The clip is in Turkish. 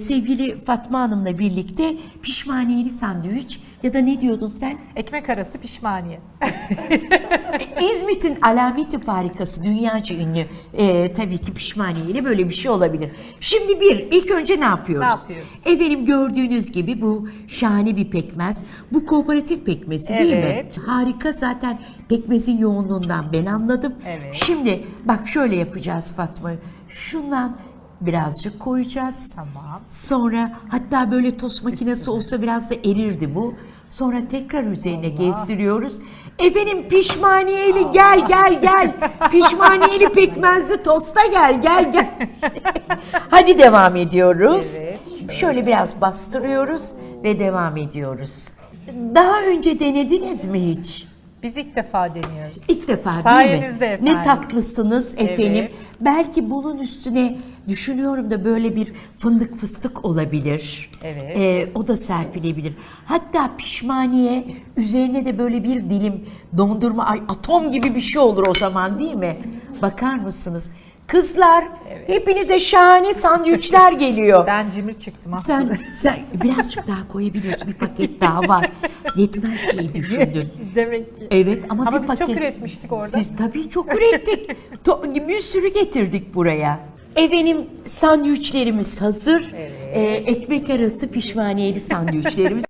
Sevgili Fatma Hanım'la birlikte pişmaniyeli sandviç ya da ne diyordun sen? Ekmek arası pişmaniye. İzmit'in alameti farikası dünyaca ünlü Ee, tabii ki pişmaniyeli böyle bir şey olabilir. Şimdi bir ilk önce ne yapıyoruz? Ne yapıyoruz? Efendim gördüğünüz gibi bu şahane bir pekmez. Bu kooperatif pekmezi değil mi? Evet. Harika zaten pekmezin yoğunluğundan ben anladım. Evet. Şimdi bak şöyle yapacağız Fatma. Şundan birazcık koyacağız. Tamam. Sonra hatta böyle tost makinesi olsa biraz da erirdi bu. Sonra tekrar üzerine gezdiriyoruz. Efendim pişmaniyeli gel gel gel. Pişmaniyeli pekmezli tosta gel gel gel. Hadi devam ediyoruz. Evet, Şöyle biraz bastırıyoruz ve devam ediyoruz. Daha önce denediniz mi hiç? Biz ilk defa deniyoruz. İlk defa değil mi? Sayenizde efendim. Ne tatlısınız efendim. Evet. Belki bunun üstüne düşünüyorum da böyle bir fındık fıstık olabilir. Evet. Ee, o da serpilebilir. Hatta pişmaniye üzerine de böyle bir dilim dondurma ay atom gibi bir şey olur o zaman değil mi? Bakar mısınız? Kızlar hepinize şahane sandviçler geliyor. Ben cimri çıktım aslında. Sen, sen birazcık daha koyabiliriz. Bir paket daha var. Yetmez diye düşündün. Demek ki. Evet ama, Ama bir biz paket... çok üretmiştik orada. Siz tabii çok ürettik. Bir sürü getirdik buraya. Efendim sandviçlerimiz hazır. Ee, ekmek arası pişmaniyeli sandviçlerimiz.